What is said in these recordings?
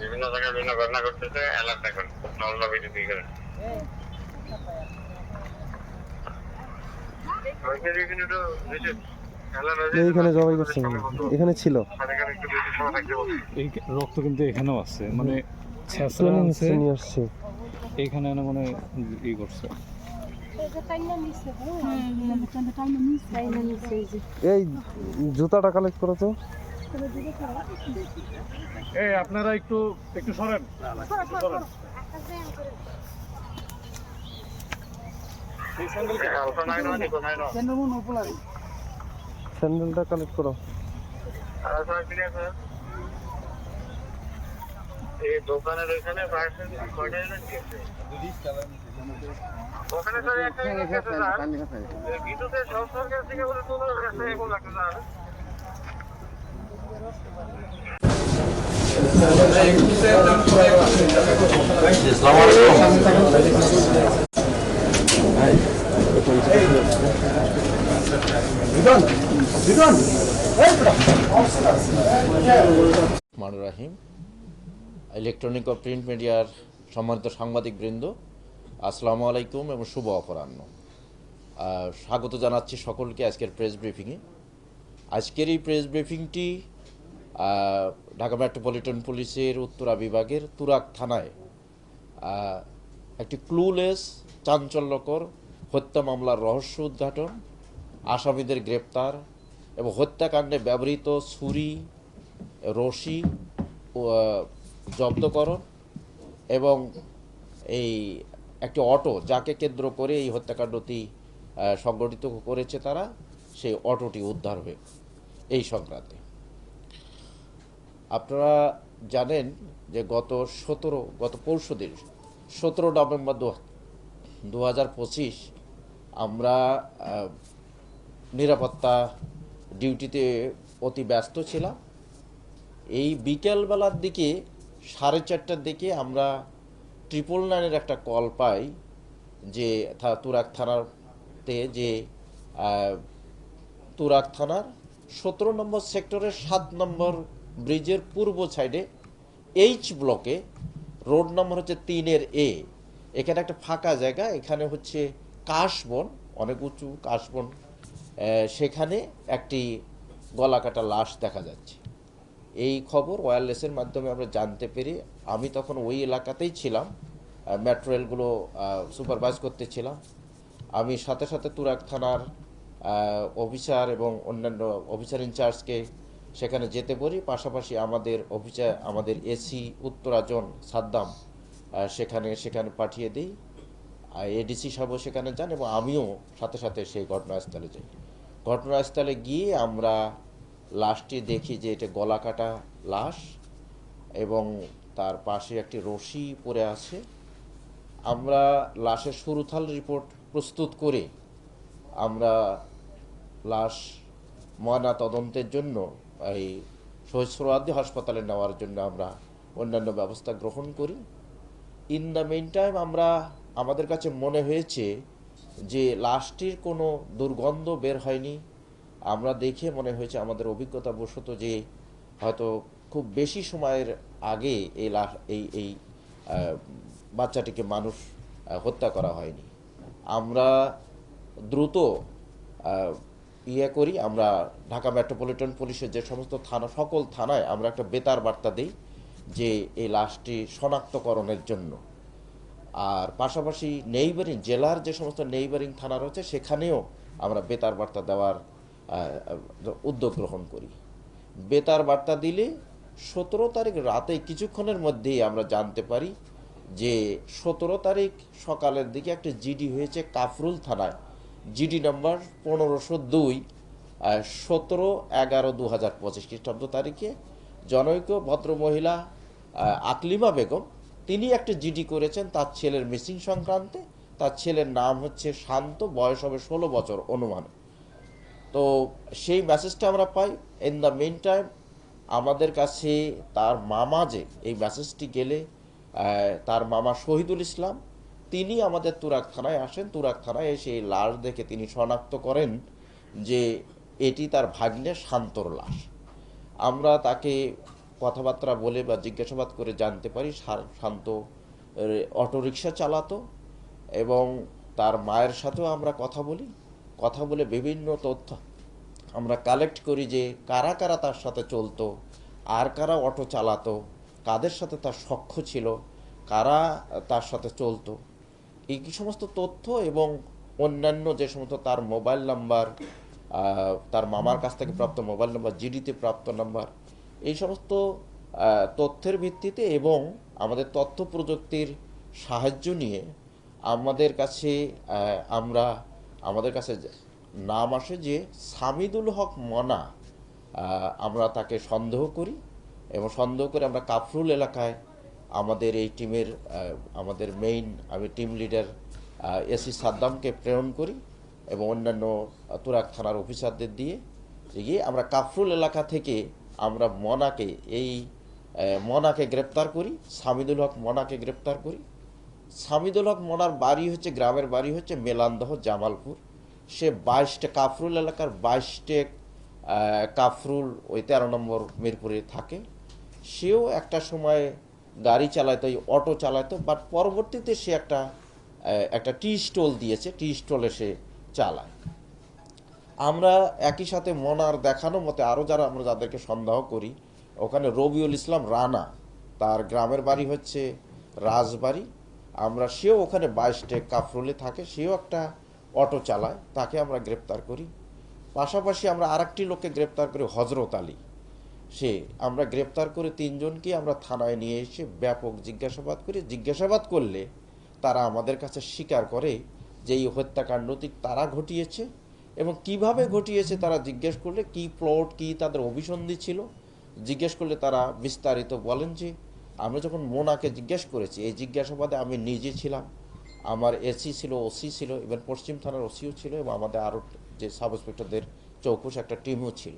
বিভিন্ন জায়গায় বিভিন্ন ঘটনা ঘটতেছে করেন যায়। এইখানে জবাই করছে। এখানে ছিল। এখানে একটু বেশি সময় থাকতে বলছি। এই রক্ত কিন্তু এখানেও আছে মানে ছেঁচড়া আছে নিচ্ছে নিয়ে আসছে। এইখানে না মানে ই করছে। এই জুতাটা কালেক্ট করো তো। এই আপনারা একটু একটু সরেন। স্যান্ডেলটা কালেক্ট করো? এই দোকানের ওইখানে? ওখানে স্যার একটা বিদ্যুতের সব সরকার থেকে বলে তোলা গেছে এগুলো একটা স্যার। রাহিম ইলেকট্রনিক ও প্রিন্ট মিডিয়ার সম্মানিত সাংবাদিক বৃন্দ, আসসালামু আলাইকুম এবং শুভ অপরাহ্ন। স্বাগত জানাচ্ছি সকলকে আজকের প্রেস ব্রিফিংয়ে আজকের এই প্রেস ব্রিফিংটি ঢাকা মেট্রোপলিটন পুলিশের উত্তরা বিভাগের তুরাক থানায় একটি ক্লুলেস চাঞ্চল্যকর হত্যা মামলার রহস্য উদ্ঘাটন, আসামিদের গ্রেপ্তার এবং হত্যাকাণ্ডে ব্যবহৃত ছুরি, রশি জব্দকরণ এবং এই একটি অটো যাকে কেন্দ্র করে এই হত্যাকাণ্ডটি সংগঠিত করেছে তারা, সেই অটোটি উদ্ধার হয়ে, এই সংক্রান্তে। আপনারা জানেন যে গত সতেরো, গত পরশু দিন, সতেরো নভেম্বর দু হাজার পঁচিশ আমরা নিরাপত্তা ডিউটিতে অতি ব্যস্ত ছিলাম। এই বিকেলবেলার দিকে, সাড়ে চারটার দিকে আমরা ট্রিপল নাইনের একটা কল পাই যে তুরাক থানাতে যে তুরাক থানার সতেরো নম্বর সেক্টরের সাত নম্বর ব্রিজের পূর্ব সাইডে এইচ ব্লকে রোড নম্বর হচ্ছে তিনের এ এখানে একটা ফাঁকা জায়গা, এখানে হচ্ছে কাশবন, অনেক উঁচু কাশবন। সেখানে একটি গলাকাটা লাশ দেখা যাচ্ছে। এই খবর ওয়্যারলেসের মাধ্যমে আমরা জানতে পেরে, আমি তখন ওই এলাকাতেই ছিলাম মেট্রো রেলগুলো সুপারভাইজ করতে ছিলাম। আমি সাথে সাথে তুরাক থানার অফিসার এবং অন্যান্য অফিসার ইনচার্জকে সেখানে যেতে পারি। পাশাপাশি আমাদের অফিসার আমাদের এসি উত্তরাজন সাদ্দাম সেখানে সেখানে পাঠিয়ে দিই। এডিসি সাহেবও সেখানে যান এবং আমিও সাথে সাথে সেই ঘটনাস্থলে যাই। ঘটনাস্থলে গিয়ে আমরা লাশটি দেখি যে এটা গলা কাটা লাশ এবং তার পাশে একটি রশি পড়ে আছে। আমরা লাশের সুরুথাল রিপোর্ট প্রস্তুত করে আমরা লাশ ময়না তদন্তের জন্য এই সোহরাওয়ার্দী হাসপাতালে নেওয়ার জন্য আমরা অন্যান্য ব্যবস্থা গ্রহণ করি। ইন দ্য মেন টাইম আমরা, আমাদের কাছে মনে হয়েছে যে লাশটির কোনো দুর্গন্ধ বের হয়নি। আমরা দেখে মনে হয়েছে আমাদের অভিজ্ঞতা বশত যে হয়তো খুব বেশি সময়ের আগে এই লাশ, এই এই বাচ্চাটিকে মানুষ হত্যা করা হয়নি। আমরা দ্রুত ইয়ে করি, আমরা ঢাকা মেট্রোপলিটন পুলিশের যে সমস্ত থানা, সকল থানায় আমরা একটা বেতার বার্তা দিই যে এই লাশটি শনাক্তকরণের জন্য। আর পাশাপাশি নেইবারিং জেলার যে সমস্ত নেইবারিং থানা রয়েছে, সেখানেও আমরা বেতার বার্তা দেওয়ার উদ্যোগ গ্রহণ করি। বেতার বার্তা দিলে সতেরো তারিখ রাতে কিছুক্ষণের মধ্যেই আমরা জানতে পারি যে সতেরো তারিখ সকালের দিকে একটা জিডি হয়েছে কাফরুল থানায়। জিডি নাম্বার পনেরোশো দুই সতেরো এগারো দু হাজার পঁচিশ খ্রিস্টাব্দ তারিখে জনৈক ভদ্রমহিলা আকলিমা বেগম, তিনি একটা জিডি করেছেন তার ছেলের মিসিং সংক্রান্তে। তার ছেলের নাম হচ্ছে শান্ত, বয়স হবে ষোলো বছর অনুমান। তো সেই মেসেজটা আমরা পাই। ইন দ্য মেন টাইম আমাদের কাছে তার মামা যে, এই মেসেজটি গেলে তার মামা শহীদুল ইসলাম তিনি আমাদের তুরাক থানায় আসেন। তুরাক থানায় এসে এই লাশ দেখে তিনি শনাক্ত করেন যে এটি তার ভাগ্নে শান্তর লাশ। আমরা তাকে কথাবার্তা বলে বা জিজ্ঞাসাবাদ করে জানতে পারি শান্ত অটোরিকশা চালাতো এবং তার মায়ের সাথেও আমরা কথা বলি। কথা বলে বিভিন্ন তথ্য আমরা কালেক্ট করি যে কারা কারা তার সাথে চলতো, আর কারা অটো চালাতো, কাদের সাথে তার সখ্য ছিল, কারা তার সাথে চলতো। এই সমস্ত তথ্য এবং অন্যান্য যে সমস্ত তার মোবাইল নাম্বার তার মামার কাছ থেকে প্রাপ্ত মোবাইল নাম্বার, জিডিতে প্রাপ্ত নাম্বার, এই সমস্ত তথ্যের ভিত্তিতে এবং আমাদের তথ্য প্রযুক্তির সাহায্য নিয়ে আমাদের কাছে আমরা আমাদের কাছে নাম আসে যে সামিদুল হক মনা আমরা তাকে সন্দেহ করি এবং সন্দেহ করে আমরা কাফরুল এলাকায় আমাদের এই টিমের আমাদের মেইন আমি টিম লিডার এসি সাদ্দামকে প্রেরণ করি এবং অন্যান্য তুরাক থানার অফিসারদের দিয়ে, গিয়ে আমরা কাফরুল এলাকা থেকে আমরা মনাকে, এই মনাকে গ্রেপ্তার করি, সামিদুল হক মনাকে গ্রেপ্তার করি। সামিদুল হক মনার বাড়ি হচ্ছে, গ্রামের বাড়ি হচ্ছে মেলান্দহ, জামালপুর। সে বাইশটা কাফরুল এলাকার বাইশটে কাফরুল ওই তেরো নম্বর মিরপুরে থাকে। সেও একটা সময় গাড়ি চালাতো অটো চালাতো বাট পরবর্তীতে সে একটা একটা টি স্টল দিয়েছে টি স্টলে সে চালায়। আমরা একই সাথে মনার দেখানো মতে আরও যারা আমরা যাদেরকে সন্দেহ করি, ওখানে রবিউল ইসলাম রানা, তার গ্রামের বাড়ি হচ্ছে রাজবাড়ি। আমরা সেও ওখানে বাইশটে কাফরুলে থাকে, সেও একটা অটো চালায়, তাকে আমরা গ্রেপ্তার করি। পাশাপাশি আমরা আরেকটি লোককে গ্রেপ্তার করি, হজরত আলী। সে, আমরা গ্রেপ্তার করে তিনজনকে আমরা থানায় নিয়ে এসে ব্যাপক জিজ্ঞাসাবাদ করি। জিজ্ঞাসাবাদ করলে তারা আমাদের কাছে স্বীকার করে যে এই হত্যাকাণ্ডটি তারা ঘটিয়েছে এবং কীভাবে ঘটিয়েছে তারা জিজ্ঞেস করলে কি প্লট, কি তাদের অভিসন্ধি ছিল। জিজ্ঞেস করলে তারা বিস্তারিত বলেন যে, আমরা যখন মোনাকে জিজ্ঞেস করেছি, এই জিজ্ঞাসাবাদে আমি নিজে ছিলাম। আমার এসি ছিল, ওসি ছিল ইভেন পশ্চিম থানার ওসিও ছিল এবং আমাদের আরও যে সাব ইন্সপেক্টরদের চৌকুশ একটা টিমও ছিল।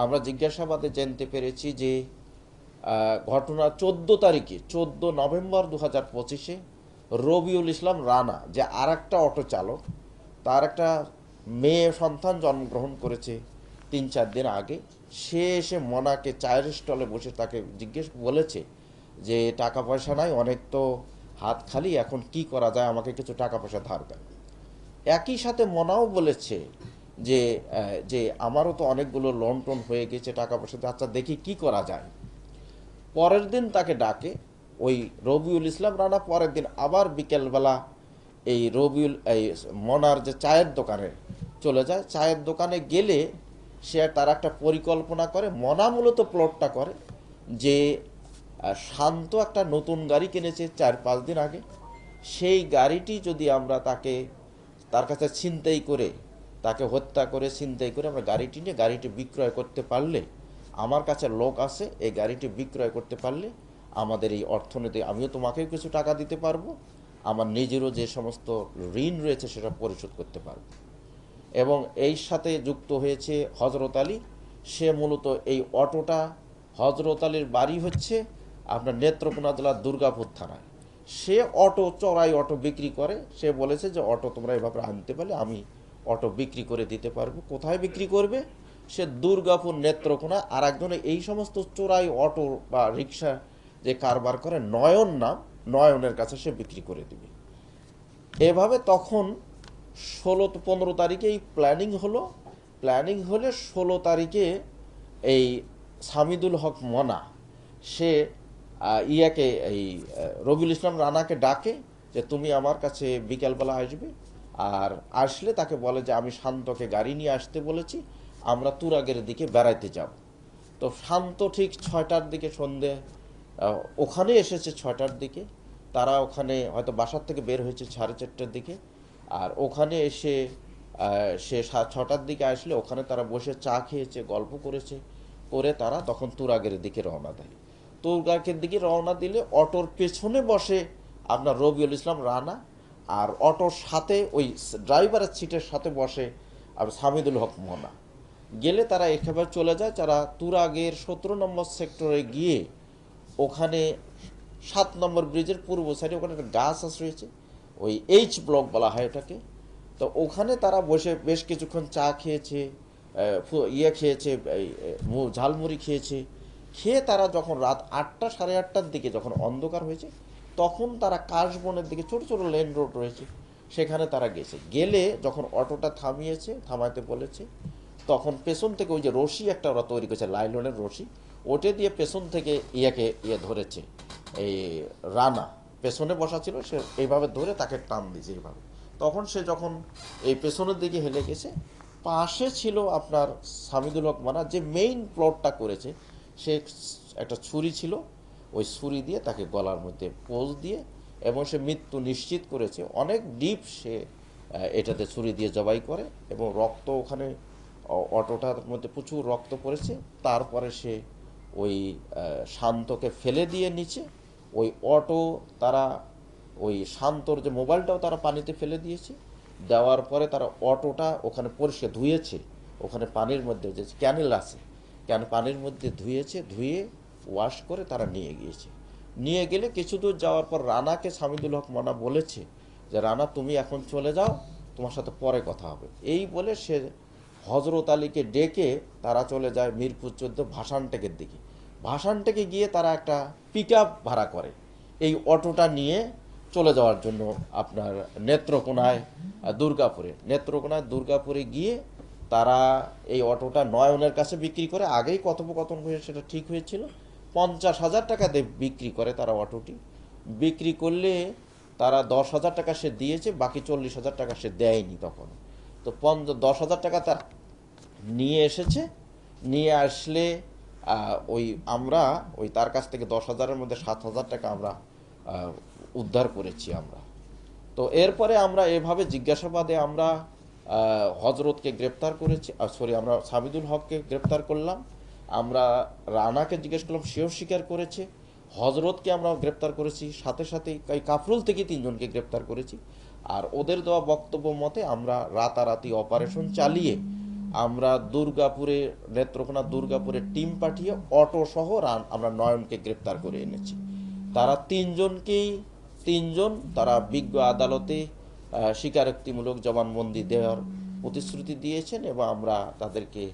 আমরা জিজ্ঞাসাবাদে জানতে পেরেছি যে ঘটনা চোদ্দ তারিখে, চোদ্দ নভেম্বর দু হাজার পঁচিশে রবিউল ইসলাম রানা, যে আর একটা অটো চালক, তার একটা মেয়ে সন্তান জন্মগ্রহণ করেছে তিন চার দিন আগে, সে এসে মনাকে চায়ের স্টলে বসে তাকে জিজ্ঞেস বলেছে যে, টাকা পয়সা নাই, অনেক তো হাত খালি, এখন কি করা যায়, আমাকে কিছু টাকা পয়সা ধার দেয় একই সাথে মনাও বলেছে যে যে আমারও তো অনেকগুলো লোন টোন হয়ে গেছে টাকা পয়সা দিয়ে, আচ্ছা দেখি কি করা যায়। পরের দিন তাকে ডাকে ওই রবিউল ইসলাম রানা পরের দিন আবার বিকেলবেলা এই রবিউল এই মনার যে চায়ের দোকানে চলে যায়। চায়ের দোকানে গেলে সে তার একটা পরিকল্পনা করে মনা মূলত প্লটটা করে যে শান্ত একটা নতুন গাড়ি কিনেছে চার পাঁচ দিন আগে। সেই গাড়িটি যদি আমরা তাকে তার কাছে ছিনতাই করে তাকে হত্যা করে, ছিনতাই করে আমরা গাড়িটি নিয়ে গাড়িটি বিক্রয় করতে পারলে, আমার কাছে লোক আছে, এই গাড়িটি বিক্রয় করতে পারলে আমাদের এই অর্থনীতি, আমিও তোমাকেও কিছু টাকা দিতে পারব, আমার নিজেরও যে সমস্ত ঋণ রয়েছে সেটা পরিশোধ করতে পারব। এবং এই সাথে যুক্ত হয়েছে হজরত আলী, সে মূলত এই অটোটা হজরত আলীর বাড়ি হচ্ছে আপনার নেত্রকোনা জেলার দুর্গাপুর থানায়। সে অটো, চড়াই অটো বিক্রি করে, সে বলেছে যে অটো তোমরা এভাবে আনতে পারলে আমি অটো বিক্রি করে দিতে পারব। কোথায় বিক্রি করবে? সে দুর্গাপুর নেত্রকোনা। আর একজনে এই সমস্ত চোরাই অটো বা রিক্সা যে কারবার করে, নয়ন নাম, নয়নের কাছে সে বিক্রি করে দিবে। এভাবে তখন ষোলো পনেরো তারিখে এই প্ল্যানিং হলো। প্ল্যানিং হলে ষোলো তারিখে এই সামিদুল হক মনা, সে ইয়াকে এই রবিউল ইসলাম রানাকে ডাকে যে, তুমি আমার কাছে বিকালবেলা আসবে আর আসলে তাকে বলে যে, আমি শান্তকে গাড়ি নিয়ে আসতে বলেছি, আমরা তুরাগের দিকে বেড়াইতে যাব। তো শান্ত ঠিক ছয়টার দিকে সন্ধে ওখানে এসেছে ছয়টার দিকে। তারা ওখানে হয়তো বাসার থেকে বের হয়েছে সাড়ে চারটার দিকে। আর ওখানে এসে সে ছটার দিকে আসলে ওখানে তারা বসে চা খেয়েছে, গল্প করেছে। করে তারা তখন তুরাগের দিকে রওনা দেয়। তুরাগের দিকে রওনা দিলে অটোর পেছনে বসে আপনার রবিউল ইসলাম রানা আর অটোর সাথে, ওই ড্রাইভারের সিটের সাথে বসে আর সামিদুল হক মোনা গেলে তারা একেবারে চলে যায় তারা তুরাগের সতেরো নম্বর সেক্টরে গিয়ে ওখানে সাত নম্বর ব্রিজের পূর্ব সাইডে ওখানে একটা গাছ রয়েছে, ওই এইচ ব্লক বলা হয় এটাকে তো ওখানে তারা বসে বেশ কিছুক্ষণ চা খেয়েছে ইয়ে খেয়েছে ঝালমুড়ি খেয়েছে। খেয়ে তারা যখন রাত আটটা সাড়ে আটটার দিকে যখন অন্ধকার হয়েছে তখন তারা কাশবনের দিকে ছোট ছোট লেন রোড রয়েছে, সেখানে তারা গেছে। গেলে যখন অটোটা থামিয়েছে থামাতে বলেছে, তখন পেছন থেকে ওই যে রশি একটা ওরা তৈরি করেছে, লাইলনের রশি, ওটে দিয়ে পেছন থেকে ইয়াকে ইয়ে ধরেছে, এই রানা। পেছনে বসা ছিল, সে এইভাবে ধরে তাকে টান দিয়েছে এইভাবে। তখন সে যখন এই পেছনের দিকে হেলে গেছে, পাশে ছিল আপনার সামিদুল হক মানা যে মেইন প্লটটা করেছে, সে একটা ছুরি ছিল ওই ছুরি দিয়ে তাকে গলার মধ্যে পোজ দিয়ে এবং সে মৃত্যু নিশ্চিত করেছে। অনেক ডিপ সে এটাতে ছুরি দিয়ে জবাই করে এবং রক্ত ওখানে অটোটার মধ্যে প্রচুর রক্ত পড়েছে। তারপরে সে ওই শান্তকে ফেলে দিয়ে নিচে ওই অটো তারা, ওই শান্তর যে মোবাইলটাও তারা পানিতে ফেলে দিয়েছে। দেওয়ার পরে তারা অটোটা ওখানে পরিষ্কার ধুয়েছে। ওখানে পানির মধ্যে যে ক্যানেল আছে, ক্যান, পানির মধ্যে ধুয়েছে, ধুয়ে ওয়াশ করে তারা নিয়ে গিয়েছে। নিয়ে গেলে কিছু দূর যাওয়ার পর রানাকে সামিদুল হক মানা বলেছে যে, রানা, তুমি এখন চলে যাও, তোমার সাথে পরে কথা হবে। এই বলে সে হজরত আলীকে ডেকে তারা চলে যায় মিরপুর চোদ্দ ভাসানটেকের দিকে। ভাসানটেকে গিয়ে তারা একটা পিক ভাড়া করে। এই অটোটা নিয়ে চলে যাওয়ার জন্য আপনার নেত্রকোনায়, দুর্গাপুরে। নেত্রকোনায়, দুর্গাপুরে গিয়ে তারা এই অটোটা নয়নের কাছে বিক্রি করে আগেই কথোপকথন হয়ে সেটা ঠিক হয়েছিল। পঞ্চাশ হাজার টাকা দিয়ে বিক্রি করে তারা অটোটি। বিক্রি করলে তারা দশ হাজার টাকা সে দিয়েছে, বাকি চল্লিশ হাজার টাকা সে দেয়নি তখন। তো পঞ্চ, দশ হাজার টাকা তার নিয়ে এসেছে। নিয়ে আসলে ওই আমরা, ওই তার কাছ থেকে দশ হাজারের মধ্যে সাত হাজার টাকা আমরা উদ্ধার করেছি আমরা। তো এরপরে আমরা এভাবে জিজ্ঞাসাবাদে আমরা হজরতকে গ্রেপ্তার করেছি সরি আমরা সাবিদুল হককে গ্রেপ্তার করলাম। আমরা রানাকে জিজ্ঞেস করলাম, সেও স্বীকার করেছে। হজরতকে আমরা গ্রেপ্তার করেছি। সাথে সাথে এই কাফরুল থেকে তিনজনকে গ্রেপ্তার করেছি। আর ওদের দেওয়া বক্তব্য মতে আমরা রাতারাতি অপারেশন চালিয়ে আমরা দুর্গাপুরে, নেত্রকোনা দুর্গাপুরে টিম পাঠিয়ে অটো সহ রান- আমরা নয়নকে গ্রেপ্তার করে এনেছি। তারা তিনজনকেই, তিনজন তারা বিজ্ঞ আদালতে স্বীকারোক্তিমূলক জবানবন্দি দেওয়ার প্রতিশ্রুতি দিয়েছেন এবং আমরা তাদেরকে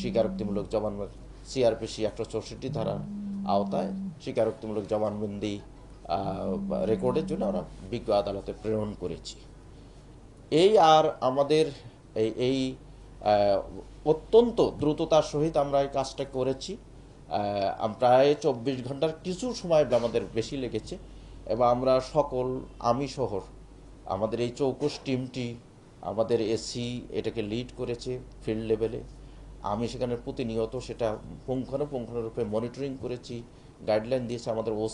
স্বীকারোক্তিমূলক জবান সিআরপিসি একশো চৌষট্টি ধারার আওতায় স্বীকারোক্তিমূলক জবানবন্দি রেকর্ডের জন্য আমরা বিজ্ঞ আদালতে প্রেরণ করেছি। এই আর আমাদের এই এই অত্যন্ত দ্রুততার সহিত আমরা এই কাজটা করেছি। প্রায় চব্বিশ ঘণ্টার কিছু সময় আমাদের বেশি লেগেছে। এবং আমরা সকল আমি শহর আমাদের এই চৌকস টিমটি আমাদের এসি এটাকে লিড করেছে ফিল্ড লেভেলে আমি সেখানে প্রতিনিয়ত সেটা পুঙ্খানুপুঙ্খানুরূপে মনিটরিং করেছি। গাইডলাইন দিয়েছে আমাদের ও